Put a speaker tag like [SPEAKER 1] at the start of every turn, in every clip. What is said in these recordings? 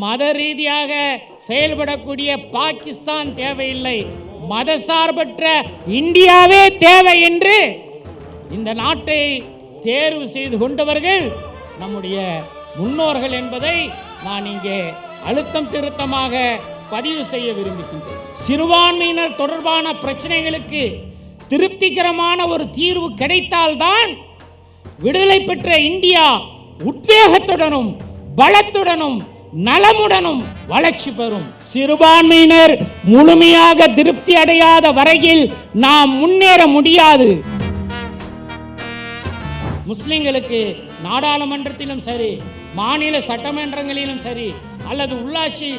[SPEAKER 1] மத ரீதியாக செயல்படக்கூடிய பாகிஸ்தான் தேவையில்லை. மதசார்பற்ற இந்தியாவே தேவை என்று இந்த நாட்டை தேர்வு செய்து கொண்டவர்கள் நம்முடைய முன்னோர்கள் என்பதை நான் இங்கே அழுத்தம் திருத்தமாக பதிவு செய்ய விரும்புகின்றேன். சிறுபான்மையினர் தொடர்பான பிரச்சனைகளுக்கு திருப்திகரமான ஒரு தீர்வு கிடைத்தால்தான் விடுதலை பெற்ற இந்தியா உத்வேகத்துடனும் பலத்துடனும் நலமுடனும் வளர்ச்சி பெறும். சிறுபான்மையினர் முழுமையாக திருப்தி அடையாத வரையில் நாம் முன்னேற முடியாது. முஸ்லிம்களுக்கு நாடாளுமன்றத்திலும் சரி மாநில சட்டமன்றங்களிலும் சரி அல்லது உள்ளாட்சி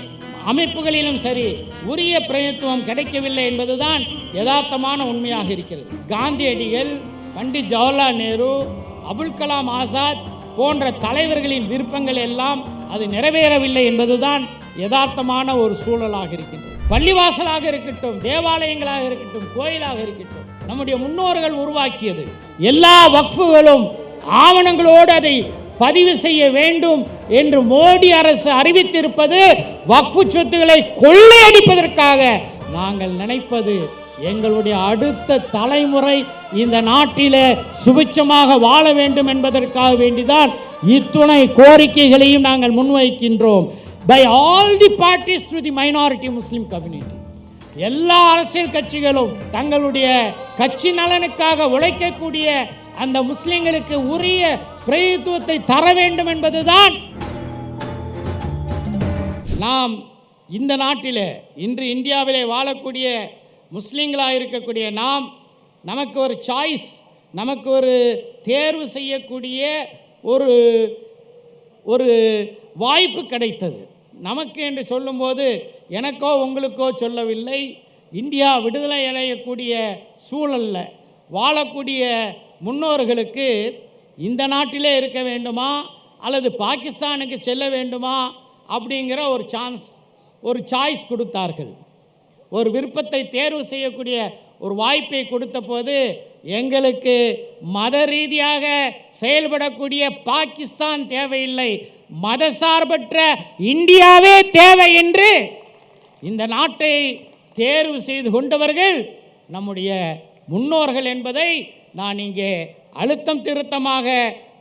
[SPEAKER 1] அமைப்புகளிலும் சரி உரிய பிரதித்துவம் கிடைக்கவில்லை என்பதுதான் யதார்த்தமான உண்மையாக இருக்கிறது. காந்தியடிகள் பண்டிட் ஜவஹர்லால் நேரு அபுல் கலாம் ஆசாத் போன்ற தலைவர்களின் விருப்பங்கள் எல்லாம் அது நிறைவேறவில்லை என்பதுதான் யதார்த்தமான ஒரு சூழலாக இருக்கின்றது. பள்ளிவாசலாக இருக்கட்டும் தேவாலயங்களாக இருக்கட்டும் கோயிலாக இருக்கட்டும் நம்முடைய முன்னோர்கள் உருவாக்கியது. எல்லா வக்ஃபுகளும் ஆவணங்களோடு அதை பதிவு செய்ய வேண்டும் என்று மோடி அரசு அறிவித்திருப்பது வக்ஃபு சொத்துக்களை கொள்ளையடிப்பதற்காக நாங்கள் நினைப்பது எங்களுடைய அடுத்த தலைமுறை இந்த நாட்டிலே சுபிச்சமாக வாழ வேண்டும் என்பதற்காக வேண்டிதான் இத்துணை கோரிக்கைகளையும் நாங்கள் முன்வைக்கின்றோம். By all the parties to the minority Muslim community எல்லா அரசியல் கட்சிகளும் தங்களுடைய கட்சி நலனுக்காக உழைக்கக்கூடிய அந்த முஸ்லிம்களுக்கு உரிய பிரதித்துவத்தை தர வேண்டும் என்பதுதான் நாம் இந்த நாட்டிலே இன்று இந்தியாவிலே வாழக்கூடிய முஸ்லீம்களாக இருக்கக்கூடிய நாம் நமக்கு ஒரு சாய்ஸ் நமக்கு ஒரு தேர்வு செய்யக்கூடிய ஒரு ஒரு வாய்ப்பு கிடைத்தது. நமக்கு என்று சொல்லும்போது எனக்கோ உங்களுக்கோ சொல்லவில்லை. இந்தியா விடுதலை அடையக்கூடிய சூழலில் வாழக்கூடிய முன்னோர்களுக்கு இந்த நாட்டிலே இருக்க வேண்டுமா? அல்லது பாகிஸ்தானுக்கு செல்ல வேண்டுமா? அப்படிங்கிற ஒரு சான்ஸ் ஒரு சாய்ஸ் கொடுத்தார்கள். ஒரு விருப்பத்தை தேர்வு செய்யக்கூடிய ஒரு வாய்ப்பை கொடுத்த போது எங்களுக்கு மத ரீதியாக செயல்படக்கூடிய பாகிஸ்தான் தேவையில்லை. மதசார்பற்ற இந்தியாவே தேவை என்று இந்த நாட்டை தேர்வு செய்து கொண்டவர்கள் நம்முடைய முன்னோர்கள் என்பதை நான் இங்கே அழுத்தம் திருத்தமாக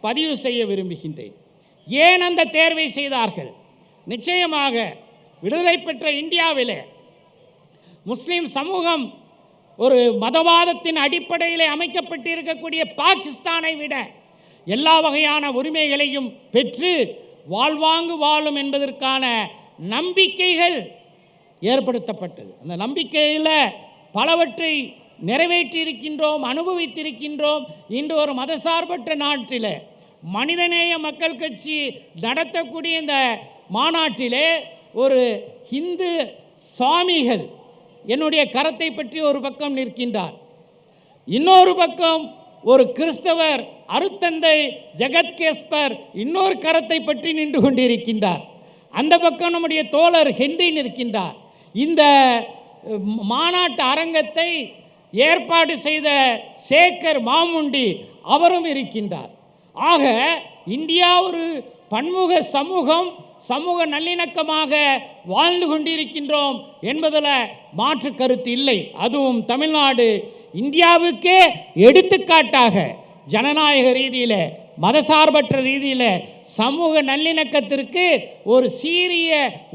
[SPEAKER 1] பதிவு செய்ய விரும்புகின்றேன். ஏன் அந்த தேர்வை செய்தார்கள்? நிச்சயமாக விடுதலை பெற்ற இந்தியாவிலே முஸ்லீம் சமூகம் ஒரு மதவாதத்தின் அடிப்படையில் அமைக்கப்பட்டிருக்கக்கூடிய பாகிஸ்தானை விட எல்லா வகையான உரிமைகளையும் பெற்று வாழ்வாங்கு வாழும் என்பதற்கான நம்பிக்கைகள் ஏற்படுத்தப்பட்டது. அந்த நம்பிக்கையில் பலவற்றை நிறைவேற்றியிருக்கின்றோம் அனுபவித்திருக்கின்றோம். இன்று ஒரு மதசார்பற்ற நாட்டில் மனிதநேய மக்கள் கட்சி நடத்தக்கூடிய இந்த மாநாட்டிலே ஒரு ஹிந்து சுவாமிகள் என்னுடைய கரத்தை பற்றி ஒரு பக்கம் நிற்கின்றார். இன்னொரு பக்கம் ஒரு கிறிஸ்தவர் அருத்தந்தை ஜெகத்கேஸ்பர் இன்னொரு கரத்தை பற்றி நின்று கொண்டிருக்கின்றார். அந்த பக்கம் நம்முடைய தோழர் ஹென்றி நிற்கின்றார். இந்த மாநாட்டு அரங்கத்தை ஏற்பாடு செய்த சேகர் மாமுண்டி அவரும் இருக்கின்றார். ஆக இந்தியா ஒரு பன்முக சமூகம் சமூக நல்லிணக்கமாக வாழ்ந்து கொண்டிருக்கின்றோம் என்பதில் மாற்று கருத்து இல்லை. அதுவும் தமிழ்நாடு இந்தியாவுக்கே எடுத்துக்காட்டாக ஜனநாயக ரீதியில் மதசார்பற்ற ரீதியில் சமூக நல்லிணக்கத்திற்கு ஒரு சீரிய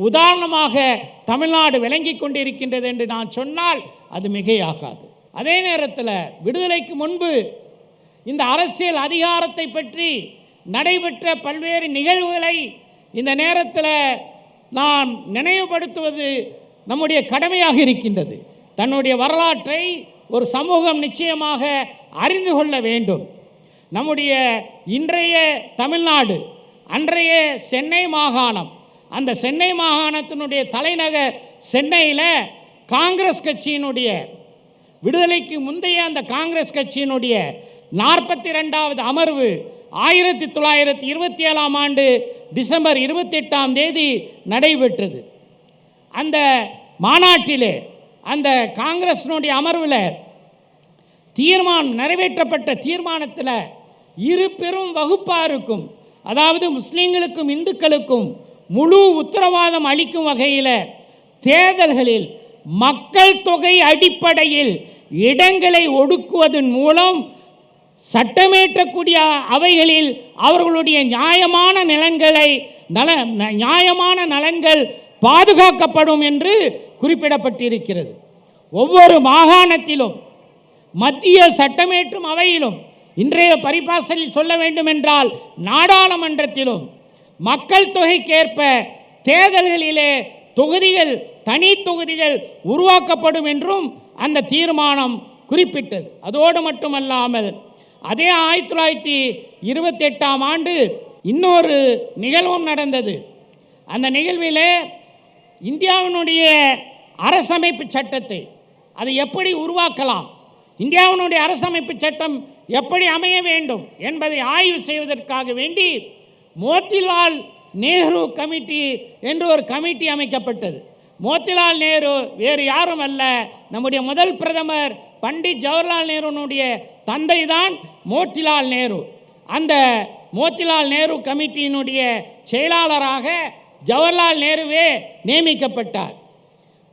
[SPEAKER 1] உதாரணமாக தமிழ்நாடு விளங்கி கொண்டிருக்கின்றது என்று நான் சொன்னால் அது மிகையாகாது. அதே நேரத்தில் விடுதலைக்கு முன்பு இந்த அரசியல் அதிகாரத்தை பற்றி நடைபெற்ற பல்வேறு நிகழ்வுகளை இந்த நேரத்தில் நான் நினைவுபடுத்துவது நம்முடைய கடமையாக இருக்கின்றது. தன்னுடைய வரலாற்றை ஒரு சமூகம் நிச்சயமாக அறிந்து கொள்ள வேண்டும். நம்முடைய இன்றைய தமிழ்நாடு அன்றைய சென்னை மாகாணம் அந்த சென்னை மாகாணத்தினுடைய தலைநகர் சென்னையில் காங்கிரஸ் கட்சியினுடைய விடுதலைக்கு முந்தைய அந்த காங்கிரஸ் கட்சியினுடைய நாற்பத்தி ரெண்டாவது அமர்வு ஆயிரத்தி தொள்ளாயிரத்தி இருபத்தி ஏழாம் ஆண்டு டிசம்பர் இருபத்தெட்டாம் தேதி நடைபெற்றது. அந்த மாநாட்டிலே அந்த காங்கிரஸினுடைய அமர்வில் தீர்மானம் நிறைவேற்றப்பட்ட தீர்மானத்தில் இரு பெரும் வகுப்பாருக்கும் அதாவது முஸ்லீம்களுக்கும் இந்துக்களுக்கும் முழு உத்தரவாதம் அளிக்கும் வகையில் தேர்தல்களில் மக்கள் தொகை அடிப்படையில் இடங்களை ஒடுக்குவதன் மூலம் சட்டமேற்றக்கூடிய அவைகளில் அவர்களுடைய நியாயமான நலன்களை நல நியாயமான நலன்கள் பாதுகாக்கப்படும் என்று குறிப்பிடப்பட்டிருக்கிறது. ஒவ்வொரு மாகாணத்திலும் மத்திய சட்டமேற்றும் அவையிலும் இன்றைய பரிபாசலில் சொல்ல வேண்டுமென்றால் நாடாளுமன்றத்திலும் மக்கள் தொகைக்கேற்ப தேர்தல்களிலே தொகுதிகள் தனி தொகுதிகள் உருவாக்கப்படும் என்றும் அந்த தீர்மானம் குறிப்பிட்டது. அதோடு மட்டுமல்லாமல் அதே ஆயிரத்தி தொள்ளாயிரத்தி இருபத்தெட்டாம் ஆண்டு இன்னொரு நிகழ்வும் நடந்தது. அந்த நிகழ்விலே இந்தியாவினுடைய அரசமைப்பு சட்டத்தை அதை எப்படி உருவாக்கலாம் இந்தியாவினுடைய அரசமைப்பு சட்டம் எப்படி அமைய வேண்டும் என்பதை ஆய்வு செய்வதற்காக வேண்டி மோத்திலால் நேரு கமிட்டி என்று ஒரு கமிட்டி அமைக்கப்பட்டது. மோத்திலால் நேரு வேறு யாரும் அல்ல நம்முடைய முதல் பிரதமர் பண்டிட் ஜவஹர்லால் நேருனுடைய தந்தை தான் மோத்திலால் நேரு. அந்த மோத்திலால் நேரு கமிட்டியினுடைய செயலாளராக ஜவஹர்லால் நேருவே நியமிக்கப்பட்டார்.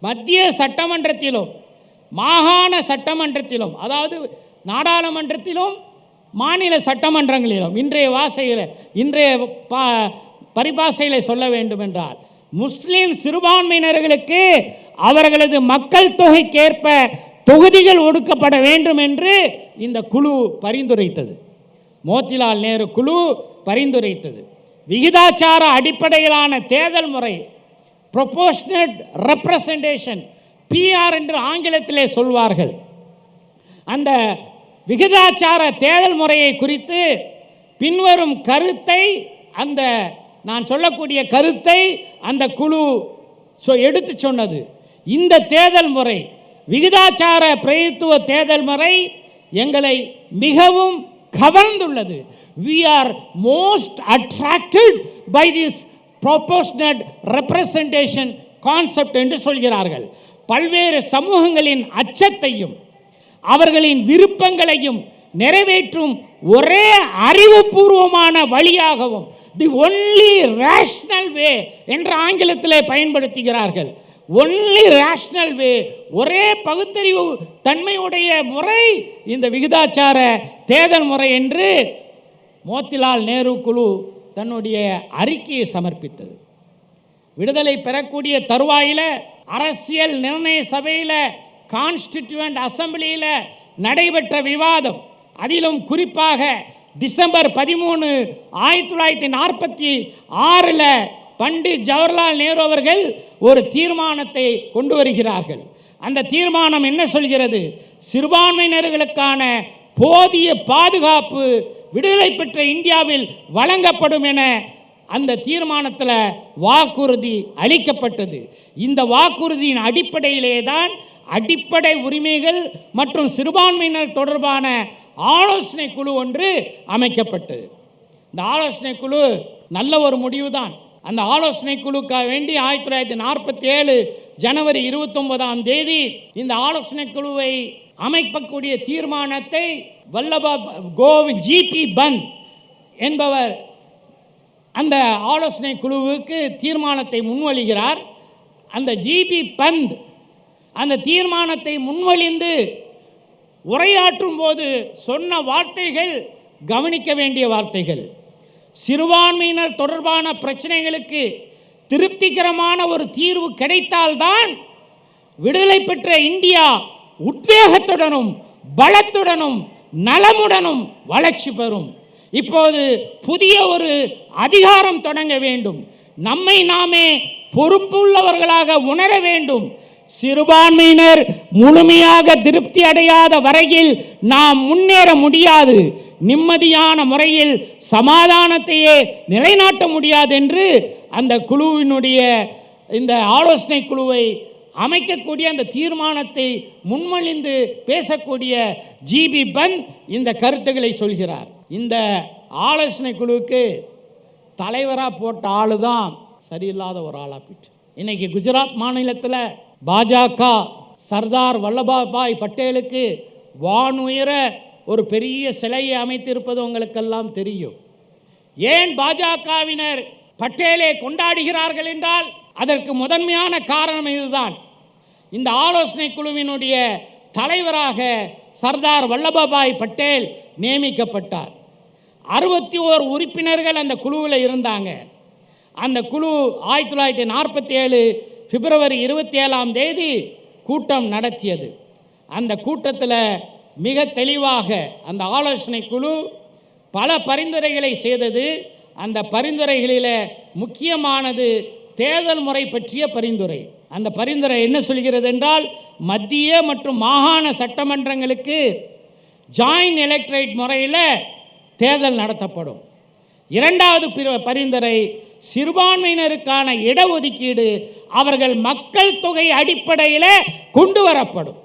[SPEAKER 1] மத்திய சட்டமன்றத்திலும் மாகாண சட்டமன்றத்திலும் அதாவது நாடாளுமன்றத்திலும் மாநில சட்டமன்றங்களிலும் இன்றைய வாசையில் இன்றைய பா பரிபாசையில் சொல்ல வேண்டும் முஸ்லீம் சிறுபான்மையினர்களுக்கு அவர்களது மக்கள் தொகைக்கேற்ப தொகுதிகள் ஒடுக்கப்பட வேண்டும் என்று இந்த குழு பரிந்துரைத்தது. மோத்திலால் நேரு குழு பரிந்துரைத்தது. விகிதாச்சார அடிப்படையிலான தேர்தல் முறை ப்ரொபோஷனட் ரெப்ரசன்டேஷன் பிஆர் என்று ஆங்கிலத்திலே சொல்வார்கள். அந்த விகிதாச்சார தேர்தல் முறையை குறித்து பின்வரும் கருத்தை அந்த நான் சொல்லக்கூடிய கருத்தை அந்த குழு எடுத்து சொன்னது. இந்த தேர்தல் முறை விகிதாச்சார பிரதித்துவ தேர்தல் முறை எங்களை மிகவும் கவர்ந்துள்ளது. We are most attracted by this proportionate representation concept என்று சொல்கிறார்கள். பல்வேறு சமூகங்களின் அச்சத்தையும் அவர்களின் விருப்பங்களையும் நிறைவேற்றும் ஒரே அறிவுபூர்வமான வழியாகவும் தி ஒன்லி ரேஷ்னல் வே என்ற ஆங்கிலத்திலே பயன்படுத்துகிறார்கள். ஒன்லி ரேஷ்னல் வே ஒரே பகுத்தறிவு தன்மையுடைய முறை இந்த விகிதாச்சார தேர்தல் முறை என்று மோத்திலால் நேரு குழு தன்னுடைய அறிக்கையை சமர்ப்பித்தது. விடுதலை பெறக்கூடிய தருவாயில் அரசியல் நிர்ணய சபையில் கான்ஸ்டிடியூவன்ட் அசம்பிளியில் நடைபெற்ற விவாதம் அதிலும் குறிப்பாக டிசம்பர் பதிமூணு ஆயிரத்தி தொள்ளாயிரத்தி நாற்பத்தி ஆறில் பண்டிட் ஜவஹர்லால் நேரு அவர்கள் ஒரு தீர்மானத்தை கொண்டு வருகிறார்கள். அந்த தீர்மானம் என்ன சொல்கிறது? சிறுபான்மையினர்களுக்கான போதிய பாதுகாப்பு விடுதலை பெற்ற இந்தியாவில் வழங்கப்படும் என அந்த தீர்மானத்தில் வாக்குறுதி அளிக்கப்பட்டது. இந்த வாக்குறுதியின் அடிப்படையிலே தான் அடிப்படை உரிமைகள் மற்றும் சிறுபான்மையினர் தொடர்பான ஆலோசனை குழு ஒன்று அமைக்கப்பட்டது. இந்த ஆலோசனை குழு நல்ல ஒரு முடிவு தான் அந்த ஆலோசனை குழுக்காக வேண்டி ஆயிரத்தி தொள்ளாயிரத்தி நாற்பத்தி ஏழு ஜனவரி இருபத்தொன்பதாம் தேதி இந்த ஆலோசனை குழுவை அமைக்கக்கூடிய தீர்மானத்தை வல்லபா கோவி ஜிபி பந்த் என்பவர் அந்த ஆலோசனை குழுவுக்கு தீர்மானத்தை முன்வழிகிறார். அந்த ஜிபி பந்த் அந்த தீர்மானத்தை முன்வழிந்து உரையாற்றும் போது சொன்ன வார்த்தைகள் கவனிக்க வேண்டிய வார்த்தைகள். சிறுபான்மையினர் தொடர்பான பிரச்சனைகளுக்கு திருப்திகரமான ஒரு தீர்வு கிடைத்தால்தான் விடுதலை பெற்ற இந்தியா உத்வேகத்துடனும் பலத்துடனும் நலமுடனும் வளர்ச்சி பெறும். இப்போது புதிய ஒரு அதிகாரம் தொடங்க வேண்டும். நம்மை நாமே பொறுப்புள்ளவர்களாக உணர வேண்டும். சிறுபான்மையினர் முழுமையாக திருப்தி அடையாத வரையில் நாம் முன்னேற முடியாது. நிம்மதியான முறையில் சமாதானத்தையே நிலைநாட்ட முடியாது என்று அந்த குழுவினுடைய இந்த ஆலோசனை குழுவை அமைக்கக்கூடிய அந்த தீர்மானத்தை முன்மொழிந்து பேசக்கூடிய ஜிபி பந்த் இந்த கருத்துக்களை சொல்கிறார். இந்த ஆலோசனை குழுவுக்கு தலைவராக போட்ட ஆளு தான் சரியில்லாத ஒரு ஆளாக போயிட்டு இன்னைக்கு குஜராத் மாநிலத்தில் பாஜக சர்தார் வல்லபாபாய் பட்டேலுக்கு வானுயர ஒரு பெரிய சிலையை அமைத்திருப்பது உங்களுக்கெல்லாம் தெரியும். ஏன் பாஜகவினர் பட்டேலை கொண்டாடுகிறார்கள் என்றால் அதற்கு முதன்மையான காரணம் இதுதான். இந்த ஆலோசனை குழுவினுடைய தலைவராக சர்தார் வல்லபாபாய் பட்டேல் நியமிக்கப்பட்டார். அறுபத்தி ஓர் உறுப்பினர்கள் அந்த குழுவில் இருந்தாங்க. அந்த குழு ஆயிரத்தி தொள்ளாயிரத்தி நாற்பத்தி ஏழு பிப்ரவரி இருபத்தி ஏழாம் தேதி கூட்டம் நடத்தியது. அந்த கூட்டத்தில் மிக தெளிவாக அந்த ஆலோசனை குழு பல பரிந்துரைகளை செய்தது. அந்த பரிந்துரைகளில் முக்கியமானது தேர்தல் முறை பற்றிய பரிந்துரை. அந்த பரிந்துரை என்ன சொல்கிறது என்றால் மத்திய மற்றும் மாகாண சட்டமன்றங்களுக்கு ஜாயின் எலக்ட்ரேட் முறையில் தேர்தல் நடத்தப்படும். இரண்டாவது பரிந்துரை சிறுபான்மையினருக்கான இடஒதுக்கீடு அவர்கள் மக்கள் தொகை அடிப்படையில் கொண்டு வரப்படும்.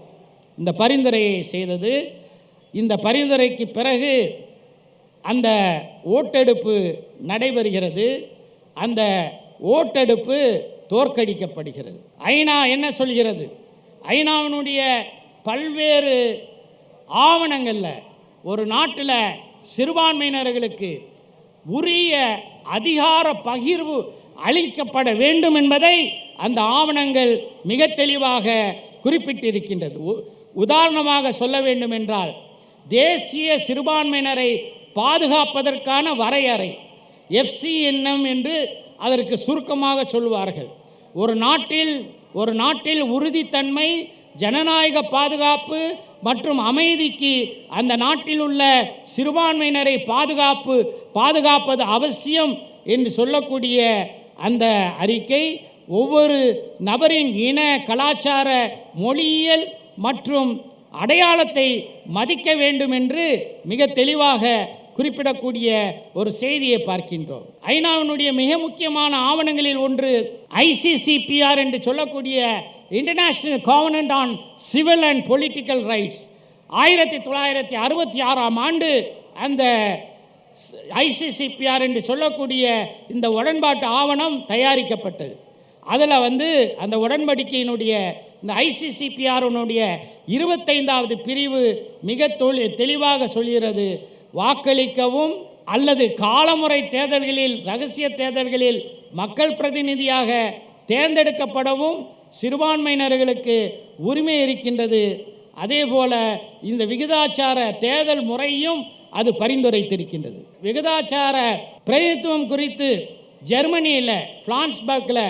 [SPEAKER 1] இந்த பரிந்துரையை செய்தது இந்த பரிந்துரைக்கு பிறகு அந்த ஓட்டெடுப்பு நடைபெறுகிறது. அந்த ஓட்டெடுப்பு தோற்கடிக்கப்படுகிறது. ஐநா என்ன சொல்கிறது? ஐநாவினுடைய பல்வேறு ஆவணங்களில் ஒரு நாட்டில் சிறுபான்மையினர்களுக்கு உரிய அதிகார பகிர்வு அளிக்கப்பட வேண்டும் என்பதை அந்த ஆவணங்கள் மிக தெளிவாக குறிப்பிட்டிருக்கின்றது. உ- உதாரணமாக சொல்ல வேண்டும் என்றால் தேசிய சிறுபான்மையினரை பாதுகாப்பதற்கான வரையறை எஃப்சிஎன்எம் என்று அதற்கு சுருக்கமாக சொல்வார்கள் ஒரு நாட்டில் ஒரு நாட்டில் உறுதித்தன்மை ஜனநாயக பாதுகாப்பு மற்றும் அமைதிக்கு அந்த நாட்டில் உள்ள சிறுபான்மையினரை பாதுகாப்பு பாதுகாப்பது அவசியம் என்று சொல்லக்கூடிய அந்த அறிக்கை ஒவ்வொரு நபரின் இன கலாச்சார மொழியியல் மற்றும் அடையாளத்தை மதிக்க வேண்டும் என்று மிக தெளிவாக குறிப்பிடக்கூடிய ஒரு செய்தியை பார்க்கின்றோம். ஐநாவினுடைய மிக முக்கியமான ஆவணங்களில் ஒன்று ஐசிசிபிஆர் என்று சொல்லக்கூடிய international covenant on civil and political rights ஆயிரத்தி தொள்ளாயிரத்தி அறுபத்தி ஆறாம் ஆண்டு அந்த ஐசிசிபிஆர் என்று சொல்லக்கூடிய இந்த உடன்பாட்டு ஆவணம் தயாரிக்கப்பட்டது. அதில் வந்து அந்த உடன்படிக்கையினுடைய இந்த ஐசிசிபிஆருனுடைய இருபத்தைந்தாவது பிரிவு மிக தொழி தெளிவாக சொல்கிறது. வாக்களிக்கவும் அல்லது காலமுறை தேர்தல்களில் ரகசிய தேர்தல்களில் மக்கள் பிரதிநிதியாக தேர்ந்தெடுக்கப்படவும் சிறுபான்மையினர்களுக்கு உரிமை இருக்கின்றது. அதே போல இந்த விகிதாச்சார தேர்தல் முறையும் அது பரிந்துரைத்திருக்கின்றது. விகிதாச்சார பிரதித்துவம் குறித்து ஜெர்மனியில் பிளான்ஸ்பர்க்கில்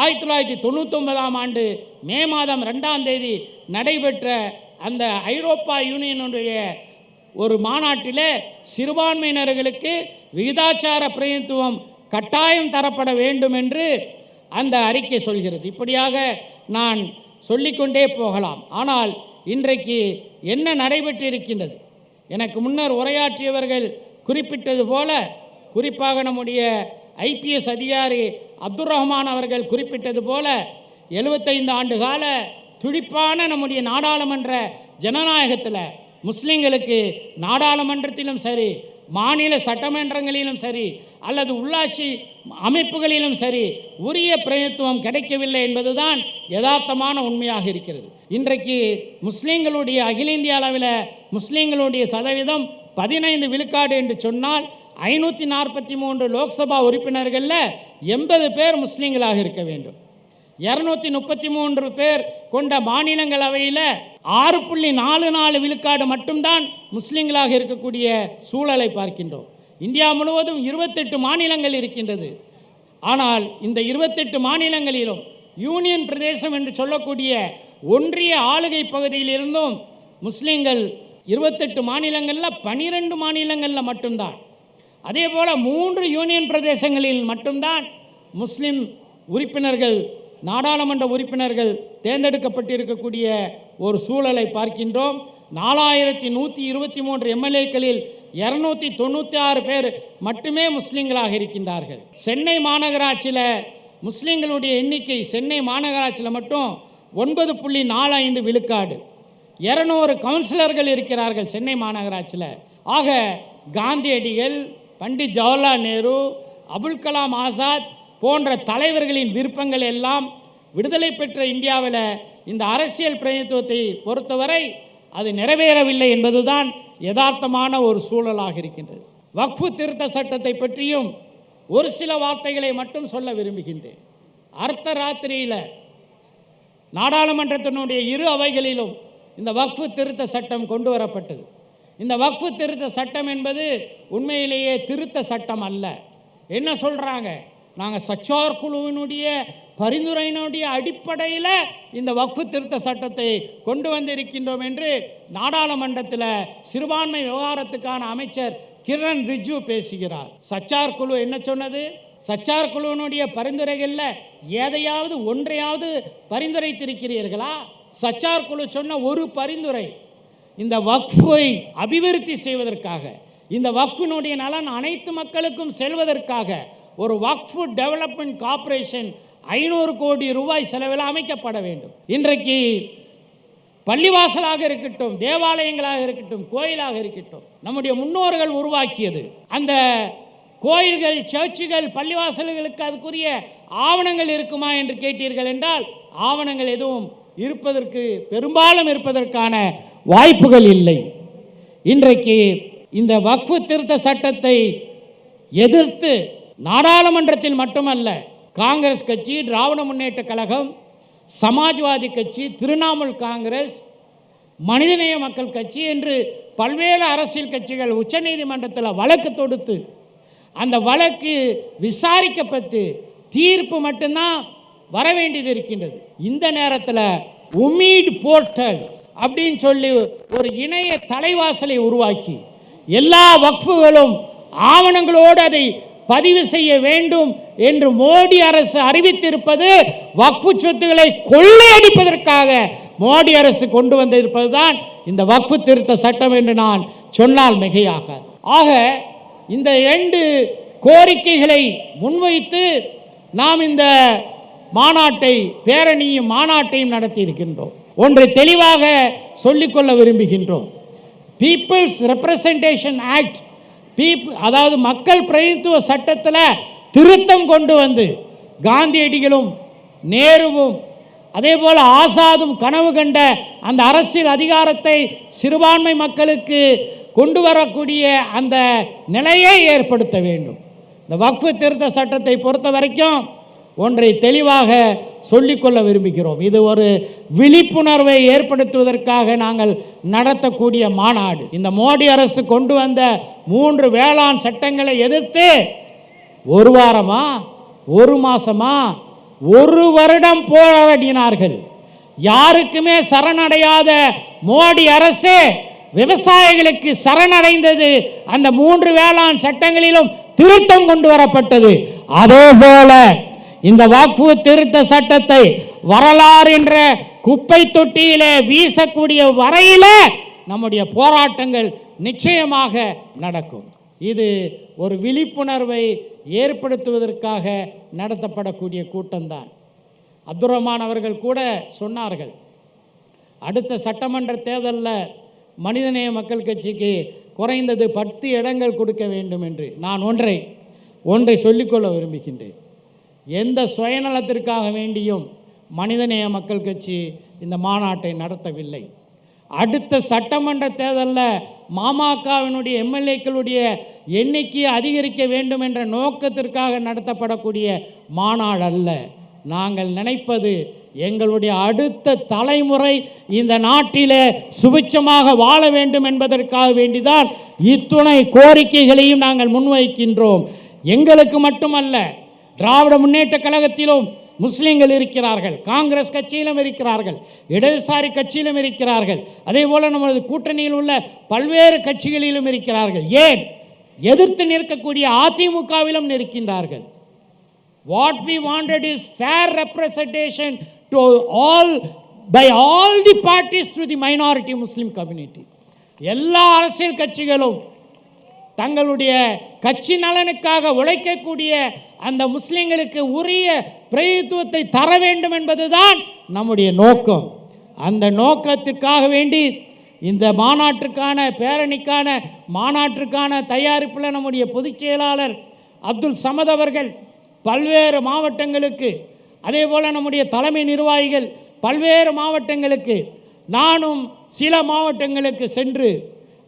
[SPEAKER 1] ஆயிரத்தி தொள்ளாயிரத்தி தொண்ணூத்தொன்பதாம் ஆண்டு மே மாதம் ரெண்டாம் தேதி நடைபெற்ற அந்த ஐரோப்பா யூனியனுடைய ஒரு மாநாட்டில் சிறுபான்மையினர்களுக்கு விகிதாச்சார பிரதித்துவம் கட்டாயம் தரப்பட வேண்டும் என்று அந்த அறிக்கை சொல்கிறது. இப்படியாக நான் சொல்லிக்கொண்டே போகலாம். ஆனால் இன்றைக்கு என்ன நடைபெற்றிருக்கின்றது? எனக்கு முன்னர் உரையாற்றியவர்கள் குறிப்பிட்டது போல குறிப்பாக நம்முடைய ஐபிஎஸ் அதிகாரி அப்துல் ரஹ்மான் அவர்கள் குறிப்பிட்டது போல எழுபத்தைந்து ஆண்டு கால துடிப்பான நம்முடைய நாடாளுமன்ற ஜனநாயகத்தில் முஸ்லீம்களுக்கு நாடாளுமன்றத்திலும் சரி மாநில சட்டமன்றங்களிலும் சரி அல்லது உள்ளாட்சி அமைப்புகளிலும் சரி உரிய பிரதித்துவம் கிடைக்கவில்லை என்பதுதான் யதார்த்தமான உண்மையாக இருக்கிறது. இன்றைக்கு முஸ்லீம்களுடைய அகில இந்திய அளவில் முஸ்லீம்களுடைய சதவீதம் பதினைந்து விழுக்காடு என்று சொன்னால் ஐநூற்றி நாற்பத்தி மூன்று லோக்சபா உறுப்பினர்களில் எண்பது பேர் முஸ்லீம்களாக இருக்க வேண்டும். இரநூத்தி முப்பத்தி மூன்று பேர் கொண்ட மாநிலங்களவையில் ஆறு புள்ளி நாலு நாலு விழுக்காடு மட்டும்தான் முஸ்லீம்களாக இருக்கக்கூடிய சூழலை பார்க்கின்றோம். இந்தியா முழுவதும் இருபத்தெட்டு மாநிலங்கள் இருக்கின்றது. ஆனால் இந்த இருபத்தெட்டு மாநிலங்களிலும் யூனியன் பிரதேசம் என்று சொல்லக்கூடிய ஒன்றிய ஆளுகை பகுதியிலிருந்தும் முஸ்லீம்கள் இருபத்தெட்டு மாநிலங்களில் பனிரெண்டு மாநிலங்களில் மட்டும்தான். அதே போல் மூன்று யூனியன் பிரதேசங்களில் மட்டும்தான் முஸ்லீம் உறுப்பினர்கள் நாடாளுமன்ற உறுப்பினர்கள் தேர்ந்தெடுக்கப்பட்டிருக்கக்கூடிய ஒரு சூழலை பார்க்கின்றோம். நாலாயிரத்தி நூற்றி இருபத்தி மூன்று எம்எல்ஏக்களில் இரநூத்தி தொண்ணூற்றி ஆறு பேர் மட்டுமே முஸ்லீம்களாக இருக்கின்றார்கள். சென்னை மாநகராட்சியில் முஸ்லீம்களுடைய எண்ணிக்கை சென்னை மாநகராட்சியில் மட்டும் ஒன்பது புள்ளி நாலு ஐந்து விழுக்காடு. இரநூறு கவுன்சிலர்கள் இருக்கிறார்கள் சென்னை மாநகராட்சியில். ஆக காந்தியடிகள் பண்டிட் ஜவஹர்லால் நேரு அபுல் கலாம் ஆசாத் போன்ற தலைவர்களின் விருப்பங்கள் எல்லாம் விடுதலை பெற்ற இந்தியாவில் இந்த அரசியல் பிரதித்துவத்தை பொறுத்தவரை அது நிறைவேறவில்லை என்பதுதான் யதார்த்தமான ஒரு சூழலாக இருக்கின்றது. வக்ஃபு திருத்த சட்டத்தை பற்றியும் ஒரு சில வார்த்தைகளை மட்டும் சொல்ல விரும்புகின்றேன். அர்த்த ராத்திரியில் நாடாளுமன்றத்தினுடைய இரு அவைகளிலும் இந்த வக்ஃபு திருத்த சட்டம் கொண்டு வரப்பட்டது. இந்த வக்ஃபு திருத்த சட்டம் என்பது உண்மையிலேயே திருத்த சட்டம் அல்ல. என்ன சொல்கிறாங்க நாங்கள் சச்சார் குழுவினுடைய பரிந்துரையினுடைய அடிப்படையில் இந்த வக்ஃபு திருத்த சட்டத்தை கொண்டு வந்திருக்கின்றோம் என்று நாடாளுமன்றத்தில் சிறுபான்மை விவகாரத்துக்கான அமைச்சர் கிரண் ரிஜு பேசுகிறார். சச்சார் குழு என்ன சொன்னது? சச்சார் குழுவினுடைய பரிந்துரைகளில் எதையாவது ஒன்றையாவது பரிந்துரைத்திருக்கிறீர்களா? சச்சார் குழு சொன்ன ஒரு பரிந்துரை இந்த வக்ஃபை அபிவிருத்தி செய்வதற்காக இந்த வக்ஃபினுடைய நலன் அனைத்து மக்களுக்கும் செல்வதற்காக ஒரு வக்ஃபு டெவலப்மெண்ட் கார்ப்பரேஷன் ஐநூறு கோடி ரூபாய் செலவில் அமைக்கப்பட வேண்டும். இன்றைக்கு பள்ளிவாசலாக இருக்கட்டும் தேவாலயங்களாக இருக்கட்டும் கோயிலாக இருக்கட்டும் நம்முடைய முன்னோர்கள் உருவாக்கியது. அந்த கோயில்கள் சர்ச்சுகள் பள்ளிவாசல்களுக்கு அதுக்குரிய ஆவணங்கள் இருக்குமா என்று கேட்டீர்கள் என்றால் ஆவணங்கள் எதுவும் இருப்பதற்கு பெரும்பாலும் இருப்பதற்கான வாய்ப்புகள் இல்லை. இன்றைக்கு இந்த வக்ஃபு திருத்த சட்டத்தை எதிர்த்து நாடாளுமன்றத்தில் மட்டுமல்ல காங்கிரஸ் கட்சி திராவிட முன்னேற்ற கழகம் சமாஜ்வாதி கட்சி திரிணாமுல் காங்கிரஸ் மனிதநேய மக்கள் கட்சி என்று பல்வேறு அரசியல் கட்சிகள் உச்சநீதிமன்றத்தில் வழக்கு தொடுத்து அந்த வழக்கு விசாரிக்கப்பட்டு தீர்ப்பு மட்டும்தான் வர வேண்டியது இருக்கின்றது. இந்த நேரத்தில் உமீட் போர்ட்டல் அப்படின்னு சொல்லி ஒரு இணைய தலைவாசலை உருவாக்கி எல்லா வக்ஃபுகளும் ஆவணங்களோடு அதை பதிவு செய்ய வேண்டும் என்று மோடி அரசு அறிவித்திருப்பது வக்ஃபு சொத்துக்களை கொள்ளையடிப்பதற்காக மோடி அரசு கொண்டு வந்திருப்பதுதான் இந்த வக்ஃபு திருத்த சட்டம் என்று நான் சொன்னால் மிகையாகாது. ஆக இந்த இரண்டு கோரிக்கைகளை முன்வைத்து நாம் இந்த மாநாட்டை பேரணியும் மாநாட்டையும் நடத்தி இருக்கின்றோம் ஒன்றை தெளிவாக சொல்லிக்கொள்ள விரும்புகின்றோம். பீப்புள்ஸ் ரெப்ரசன்டேஷன் ஆக்ட் பீப் அதாவது மக்கள் பிரதித்துவ சட்டத்தில் திருத்தம் கொண்டு வந்து காந்தியடிகளும் நேருவும் அதே போல் ஆசாதும் கனவு கண்ட அந்த அரசியல் அதிகாரத்தை சிறுபான்மை மக்களுக்கு கொண்டு வரக்கூடிய அந்த நிலையை ஏற்படுத்த வேண்டும். இந்த வக்ஃபு திருத்த சட்டத்தை பொறுத்த வரைக்கும் ஒன்றை தெளிவாக சொல்லிக்கொள்ள விரும்புகிறோம். இது ஒரு விழிப்புணர்வை ஏற்படுத்துவதற்காக நாங்கள் நடத்தக்கூடிய மாநாடு. இந்த மோடி அரசு கொண்டு வந்த மூன்று வேளாண் சட்டங்களை எதிர்த்து ஒரு வாரமா ஒரு மாசமா ஒரு வருடம் போராடினார்கள். யாருக்குமே சரணடையாத மோடி அரசு விவசாயிகளுக்கு சரணடைந்தது அந்த மூன்று வேளாண் சட்டங்களிலும் திருத்தம் கொண்டு வரப்பட்டது. அதே போல இந்த வாக்கு திருத்த சட்டத்தை வரலாறு என்ற குப்பை தொட்டியிலே வீசக்கூடிய வரையில நம்முடைய போராட்டங்கள் நிச்சயமாக நடக்கும். இது ஒரு விழிப்புணர்வை ஏற்படுத்துவதற்காக நடத்தப்படக்கூடிய கூட்டம்தான். அப்துல் அவர்கள் கூட சொன்னார்கள் அடுத்த சட்டமன்ற தேர்தலில் மனிதநேய மக்கள் கட்சிக்கு குறைந்தது பத்து இடங்கள் கொடுக்க வேண்டும் என்று. நான் ஒன்றை ஒன்றை சொல்லிக்கொள்ள விரும்புகின்றேன். எந்த சுயநலத்திற்காக வேண்டியும் மனிதநேய மக்கள் கட்சி இந்த மாநாட்டை நடத்தவில்லை. அடுத்த சட்டமன்ற தேர்தலில் மாமாக்காவினுடைய எம்எல்ஏக்களுடைய எண்ணிக்கையை அதிகரிக்க வேண்டும் என்ற நோக்கத்திற்காக நடத்தப்படக்கூடிய மாநாடு அல்ல. நாங்கள் நினைப்பது எங்களுடைய அடுத்த தலைமுறை இந்த நாட்டிலே சுபிட்சமாக வாழ வேண்டும் என்பதற்காக வேண்டிதான் இத்துணை கோரிக்கைகளையும் நாங்கள் முன்வைக்கின்றோம். எங்களுக்கு மட்டுமல்ல திராவிட முன்னேற்ற கழகத்திலும் முஸ்லீம்கள் இருக்கிறார்கள் காங்கிரஸ் கட்சியிலும் இருக்கிறார்கள் இடதுசாரி கட்சியிலும் இருக்கிறார்கள். அதே போல் நமது கூட்டணியில் உள்ள பல்வேறு கட்சிகளிலும் இருக்கிறார்கள். ஏன்? எதிர்த்து நிற்கக்கூடிய அதிமுகவிலும் நிற்கின்றார்கள். What we wanted is fair representation to all by all the parties to the minority Muslim community எல்லா அரசியல் கட்சிகளும் தங்களுடைய கட்சி நலனுக்காக உழைக்கக்கூடிய அந்த முஸ்லீம்களுக்கு உரிய பிரதித்துவத்தை தர வேண்டும் என்பதுதான் நம்முடைய நோக்கம். அந்த நோக்கத்திற்காக வேண்டி இந்த மாநாட்டுக்கான பேரணிக்கான மாநாட்டிற்கான தயாரிப்பில் நம்முடைய பொதுச் செயலாளர் அப்துல் சமத் அவர்கள் பல்வேறு மாவட்டங்களுக்கு அதே போல் நம்முடைய தலைமை நிர்வாகிகள் பல்வேறு மாவட்டங்களுக்கு நானும் சில மாவட்டங்களுக்கு சென்று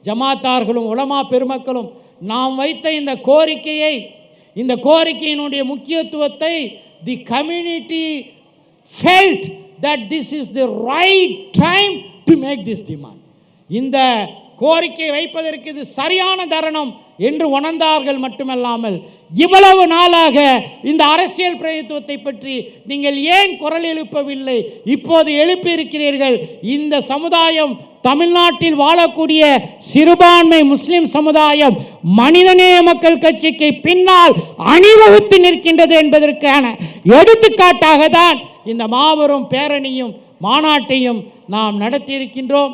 [SPEAKER 1] ஜமாத்தார்களும் உலமா பெருமக்களும் நாம் வைத்த இந்த கோரிக்கையை இந்த கோரிக்கையினுடைய முக்கியத்துவத்தை the community felt that this is the right time to make this demand இந்த கோரிக்கை வைப்பதற்கு இது சரியான தருணம். என்று உணர்ந்தார்கள் மட்டுமல்லாமல் இவ்வளவு நாளாக இந்த அரசியல் பிரதித்துவத்தை பற்றி நீங்கள் ஏன் குரல் எழுப்பவில்லை? இப்போது எழுப்பியிருக்கிறீர்கள் இந்த சமுதாயம் தமிழ்நாட்டில் வாழக்கூடிய சிறுபான்மை முஸ்லிம் சமுதாயம் மனிதநேய மக்கள் கட்சிக்கு பின்னால் அணிவகுத்து நிற்கின்றது என்பதற்கான எடுத்துக்காட்டாக தான் இந்த மாபெரும் பேரணியும் மாநாட்டையும் நாம் நடத்தியிருக்கின்றோம்.